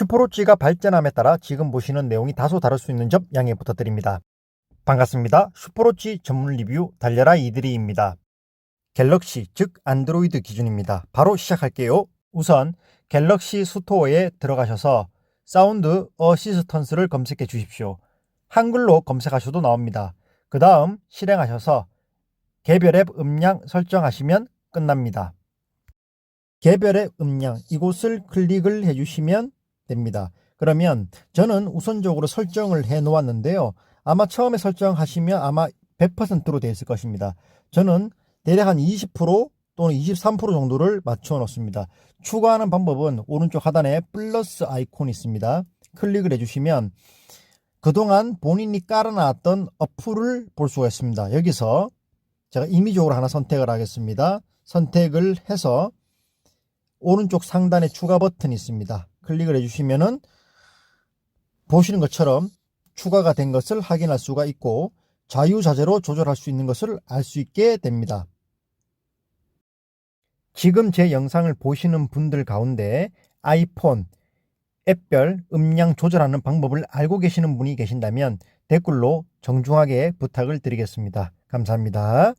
슈퍼로치가 발전함에 따라 지금 보시는 내용이 다소 다를 수 있는 점 양해 부탁드립니다. 반갑습니다. 슈퍼로치 전문 리뷰 달려라 이들이입니다. 갤럭시 즉 안드로이드 기준입니다. 바로 시작할게요. 우선 갤럭시 스토어에 들어가셔서 사운드 어시스턴스를 검색해 주십시오. 한글로 검색하셔도 나옵니다. 그 다음 실행하셔서 개별 앱 음량 설정하시면 끝납니다. 개별 앱 음량 이곳을 클릭을 해주시면 됩니다. 그러면 저는 우선적으로 설정을 해 놓았는데요. 아마 처음에 설정하시면 아마 100%로 되어 있을 것입니다. 저는 대략 한 20% 또는 23% 정도를 맞춰 놓습니다. 추가하는 방법은 오른쪽 하단에 플러스 아이콘이 있습니다. 클릭을 해주시면 그동안 본인이 깔아놨던 어플을 볼 수가 있습니다. 여기서 제가 임의적으로 하나 선택을 하겠습니다. 선택을 해서 오른쪽 상단에 추가 버튼이 있습니다. 클릭을 해주시면은 보시는 것처럼 추가가 된 것을 확인할 수가 있고 자유자재로 조절할 수 있는 것을 알 수 있게 됩니다. 지금 제 영상을 보시는 분들 가운데 아이폰 앱별 음량 조절하는 방법을 알고 계시는 분이 계신다면 댓글로 정중하게 부탁을 드리겠습니다. 감사합니다.